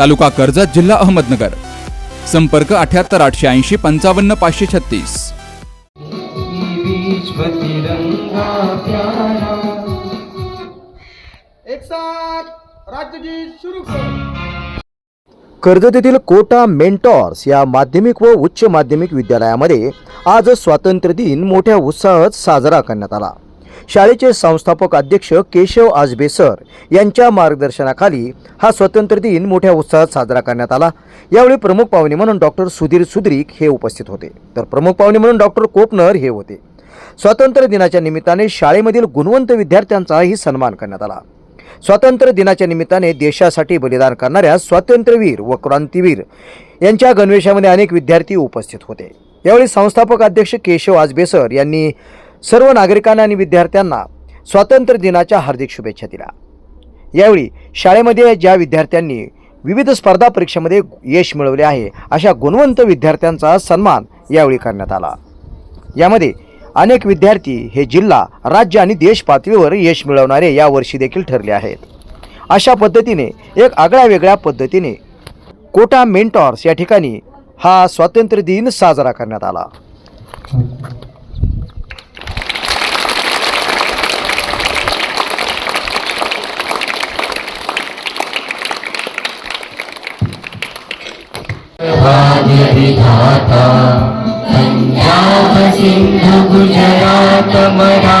तालुका कर्जत जिल्हा अहमदनगर. संपर्क अठ्याहत्तर आठशे ऐंशी पंचावन्न पाचशे छत्तीस. विश्व तिरंगा प्यारा एक साथ राज्यगीत शुरू करो. कर्जत येथील कोटा मेंटॉर्स या माध्यमिक व उच्च माध्यमिक विद्यालयामध्ये आज स्वातंत्र्य दिन मोठ्या उत्साहात साजरा करण्यात आला. शाळेचे संस्थापक अध्यक्ष केशव आजबे सर यांच्या मार्गदर्शनाखाली हा स्वातंत्र्य दिन मोठ्या उत्साहात साजरा करण्यात आला. यावेळी प्रमुख पाहुणे म्हणून डॉक्टर सुधीर सुद्रिक हे उपस्थित होते. तर प्रमुख पाहुणे म्हणून डॉक्टर कोपनर हे होते. स्वातंत्र्य दिनाच्या निमित्ताने शाळेमधील गुणवंत विद्यार्थ्यांचाही सन्मान करण्यात आला. स्वातंत्र्य दिनाच्या निमित्ताने देशासाठी बलिदान करणाऱ्या स्वातंत्र्यवीर व क्रांतीवीर यांच्या गणवेशामध्ये अनेक विद्यार्थी उपस्थित होते. यावेळी संस्थापक अध्यक्ष केशव आजबेसर यांनी सर्व नागरिकांना आणि विद्यार्थ्यांना स्वातंत्र्य दिनाच्या हार्दिक शुभेच्छा दिल्या. यावेळी शाळेमध्ये ज्या विद्यार्थ्यांनी विविध स्पर्धा परीक्षेमध्ये यश मिळवले आहे अशा गुणवंत विद्यार्थ्यांचा सन्मान यावेळी करण्यात आला. यामध्ये अनेक विद्यार्थी हे जिल्हा राज्य आणि देश पातळीवर यश मिळवणारे या वर्षी देखील ठरले आहेत. अशा पद्धतीने एक आगळ्या वेगळ्या पद्धतीने कोटा मेंटॉर्स या ठिकाणी हा स्वातंत्र्य दिन साजरा करण्यात आला. विधाता पञ्जाब सिन्धु गुजरात मरा